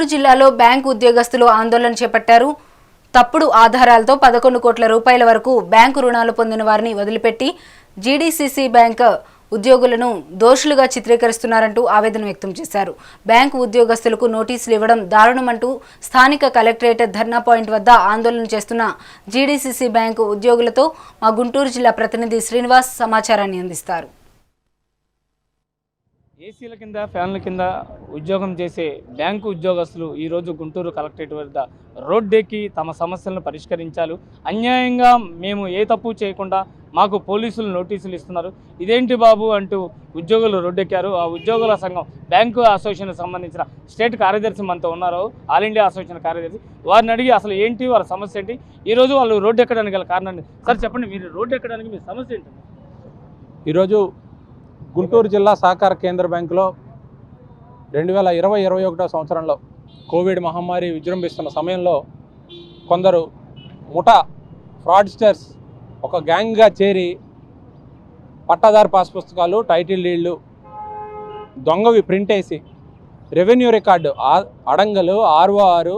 గుంటూరు జిల్లాలో బ్యాంకు ఉద్యోగస్తులు ఆందోళన చేపట్టారు. తప్పుడు ఆధారాలతో పదకొండు కోట్ల రూపాయల వరకు బ్యాంకు రుణాలు పొందిన వారిని వదిలిపెట్టి జీడీసీసీ బ్యాంక్ ఉద్యోగులను దోషులుగా చిత్రీకరిస్తున్నారంటూ ఆవేదన వ్యక్తం చేశారు. బ్యాంకు ఉద్యోగస్తులకు నోటీసులు ఇవ్వడం దారుణమంటూ స్థానిక కలెక్టరేట్ ధర్నా పాయింట్ వద్ద ఆందోళన చేస్తున్న జీడీసీసీ బ్యాంకు ఉద్యోగులతో మా గుంటూరు జిల్లా ప్రతినిధి శ్రీనివాస్ సమాచారాన్ని అందిస్తారు. ఏసీల కింద ఫ్యాన్ల కింద ఉద్యోగం చేసే బ్యాంకు ఉద్యోగస్తులు ఈరోజు గుంటూరు కలెక్టరేట్ వద్ద రోడ్డెక్కి తమ సమస్యలను పరిష్కరించాలి అన్యాయంగా మేము ఏ తప్పు చేయకుండా మాకు పోలీసులు నోటీసులు ఇస్తున్నారు. ఇదేంటి బాబు అంటూ ఉద్యోగులు రోడ్డెక్కారు. ఆ ఉద్యోగుల సంఘం బ్యాంకు అసోసియేషన్కి సంబంధించిన స్టేట్ కార్యదర్శి మనతో ఉన్నారు. ఆల్ ఇండియా అసోసియేషన్ కార్యదర్శి. వారిని అడిగి అసలు ఏంటి వారి సమస్య ఏంటి? ఈరోజు వాళ్ళు రోడ్డు ఎక్కడానికి గల కారణాన్ని. సార్ చెప్పండి మీరు రోడ్డు ఎక్కడానికి మీ సమస్య ఏంటి? ఈరోజు గుంటూరు జిల్లా సహకార కేంద్ర బ్యాంకులో రెండు వేల ఇరవై ఇరవై ఒకటో సంవత్సరంలో కోవిడ్ మహమ్మారి విజృంభిస్తున్న సమయంలో కొందరు ముఠా ఫ్రాడ్స్టర్స్ ఒక గ్యాంగ్గా చేరి పట్టాదారు పాస్ పుస్తకాలు టైటిల్ డీళ్ళు దొంగవి ప్రింట్ వేసి రెవెన్యూ రికార్డు అడంగలు ఆర్ఓఆర్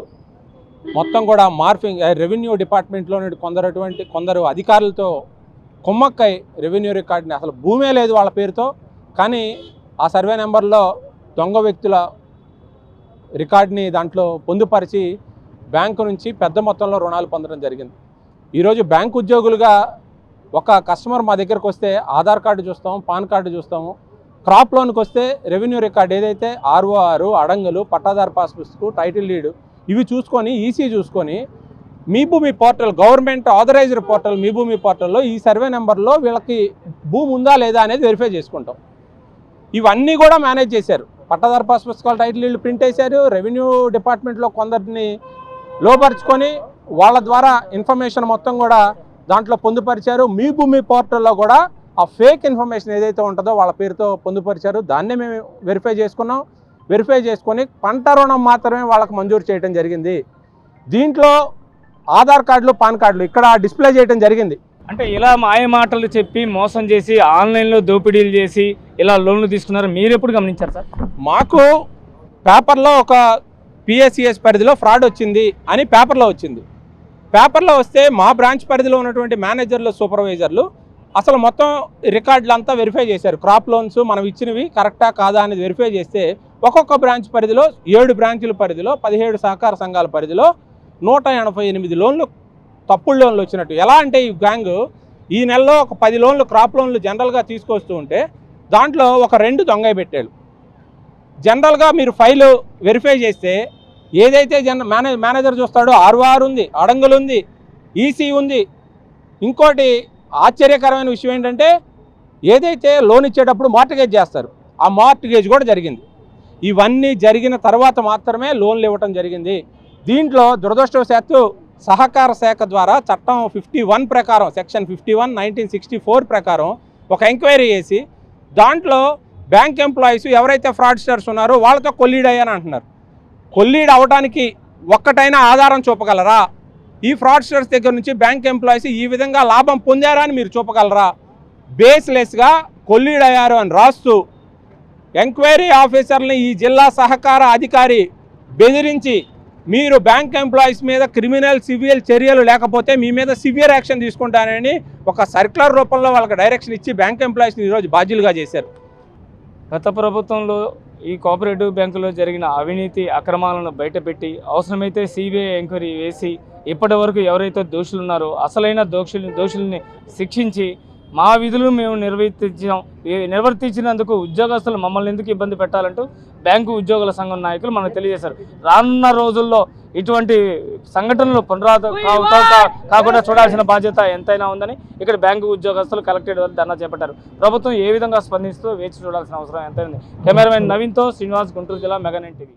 మొత్తం కూడా మార్ఫింగ్ రెవెన్యూ డిపార్ట్మెంట్లో కొందరటువంటి కొందరు అధికారులతో కుమ్మక్కై రెవెన్యూ రికార్డుని అసలు భూమే లేదు వాళ్ళ పేరుతో కానీ ఆ సర్వే నెంబర్లో దొంగ వ్యక్తుల రికార్డుని దాంట్లో పొందుపరిచి బ్యాంకు నుంచి పెద్ద మొత్తంలో రుణాలు పొందడం జరిగింది. ఈరోజు బ్యాంకు ఉద్యోగులుగా ఒక కస్టమర్ మా దగ్గరకు వస్తే ఆధార్ కార్డు చూస్తాము పాన్ కార్డు చూస్తాము. క్రాప్ లోన్కి వస్తే రెవెన్యూ రికార్డు ఏదైతే ఆర్ఓఆర్ అడంగులు పట్టాదారు పాస్ పుస్తకు టైటిల్ లీడ్ ఇవి చూసుకొని ఈసీ చూసుకొని Mee Bhoomi portal government authorised portal Mee Bhoomi పోర్టల్లో ఈ సర్వే నెంబర్లో వీళ్ళకి భూమి ఉందా లేదా అనేది వెరిఫై చేసుకుంటాం. ఇవన్నీ కూడా మేనేజ్ చేశారు. పట్టాదారు పాస్ పుస్తకాలు టైటిల్ ప్రింట్ వేశారు రెవెన్యూ డిపార్ట్మెంట్లో కొందరిని లోపరుచుకొని వాళ్ళ ద్వారా ఇన్ఫర్మేషన్ మొత్తం కూడా దాంట్లో పొందుపరిచారు. మీ భూమి పోర్టల్లో కూడా ఆ ఫేక్ ఇన్ఫర్మేషన్ ఏదైతే ఉంటుందో వాళ్ళ పేరుతో పొందుపరిచారు. దాన్నే మేము వెరిఫై చేసుకున్నాం. వెరిఫై చేసుకొని పంట రుణం మాత్రమే వాళ్ళకి మంజూరు చేయడం జరిగింది. దీంట్లో ఆధార్ కార్డులు పాన్ కార్డులు ఇక్కడ డిస్ప్లే చేయడం జరిగింది. అంటే ఇలా మాయ మాటలు చెప్పి మోసం చేసి ఆన్లైన్లో దోపిడీలు చేసి ఇలా లోన్లు తీసుకున్నారు మీరు ఎప్పుడు గమనించారు సార్? మాకు పేపర్లో ఒక పిఎస్సిఎస్ పరిధిలో ఫ్రాడ్ వచ్చింది అని పేపర్లో వచ్చింది. పేపర్లో వస్తే మా బ్రాంచ్ పరిధిలో ఉన్నటువంటి మేనేజర్లు సూపర్వైజర్లు అసలు మొత్తం రికార్డులు అంతా వెరిఫై చేశారు. క్రాప్ లోన్స్ మనం ఇచ్చినవి కరెక్టా కాదా అనేది వెరిఫై చేస్తే ఒక్కొక్క బ్రాంచ్ పరిధిలో ఏడు బ్రాంచుల పరిధిలో పదిహేడు సహకార సంఘాల పరిధిలో నూట ఎనభై ఎనిమిది లోన్లు తప్పుడు లోన్లు వచ్చినట్టు. ఎలా అంటే ఈ గ్యాంగ్ ఈ నెలలో ఒక పది లోన్లు క్రాప్ లోన్లు జనరల్గా తీసుకొస్తూ ఉంటే దాంట్లో ఒక రెండు దొంగ పెట్టాడు జనరల్గా మీరు ఫైల్ వెరిఫై చేస్తే ఏదైతే జన మేనే మేనేజర్ చూస్తాడో ఆర్ఓఆర్ ఉంది అడంగులు ఉంది ఈసీ ఉంది. ఇంకోటి ఆశ్చర్యకరమైన విషయం ఏంటంటే ఏదైతే లోన్ ఇచ్చేటప్పుడు మార్టిగేజ్ చేస్తారు ఆ మార్టిగేజ్ కూడా జరిగింది. ఇవన్నీ జరిగిన తర్వాత మాత్రమే లోన్లు ఇవ్వటం జరిగింది. దీంట్లో దురదృష్టవశాత్తు సహకార శాఖ ద్వారా చట్టం ఫిఫ్టీ వన్ ప్రకారం section fifty one nineteen sixty four ప్రకారం ఒక ఎంక్వైరీ చేసి దాంట్లో బ్యాంక్ ఎంప్లాయీస్ ఎవరైతే ఫ్రాడ్స్టర్స్ ఉన్నారో వాళ్ళతో కొల్లీడ్ అయ్యాని అంటున్నారు. కొల్లీడ్ అవడానికి ఒక్కటైనా ఆధారం చూపగలరా? ఈ ఫ్రాడ్స్టర్స్ దగ్గర నుంచి బ్యాంక్ ఎంప్లాయీస్ ఈ విధంగా లాభం పొందారా అని మీరు చూపగలరా? బేస్లెస్గా కొల్లీడ్ అయ్యారు అని రాస్తూ ఎంక్వైరీ ఆఫీసర్ని ఈ జిల్లా సహకార అధికారి బెదిరించి మీరు బ్యాంక్ ఎంప్లాయీస్ మీద క్రిమినల్ సివియల్ చర్యలు లేకపోతే మీ మీద సివియర్ యాక్షన్ తీసుకుంటానని ఒక సర్క్యులర్ రూపంలో వాళ్ళకి డైరెక్షన్ ఇచ్చి బ్యాంక్ ఎంప్లాయీస్ని ఈరోజు బాధ్యులుగా చేశారు. గత ప్రభుత్వంలో ఈ కోఆపరేటివ్ బ్యాంకులో జరిగిన అవినీతి అక్రమాలను బయటపెట్టి అవసరమైతే సిబిఐ ఎంక్వైరీ వేసి ఇప్పటి వరకు ఎవరైతే దోషులు ఉన్నారో అసలైన దోషుల్ని దోషుల్ని శిక్షించి మా విధులు మేము నిర్వర్తించాం నిర్వర్తించినందుకు ఉద్యోగస్తులు మమ్మల్ని ఎందుకు ఇబ్బంది పెట్టాలంటూ బ్యాంకు ఉద్యోగుల సంఘం నాయకులు మనకు తెలియజేశారు. రానున్న రోజుల్లో ఇటువంటి సంఘటనలు పునరావృతం కా- కాకుండా చూడాల్సిన బాధ్యత ఎంతైనా ఉందని ఇక్కడ బ్యాంకు ఉద్యోగస్తులు కలెక్టరేట్ వద్ద ధర్నా చేపట్టారు. ప్రభుత్వం ఏ విధంగా స్పందిస్తూ వేచి చూడాల్సిన అవసరం ఎంతైనా ఉంది. కెమెరామెన్ నవీన్తో శ్రీనివాస్ గుంటూరు జిల్లా మెగానెన్ టీవీ.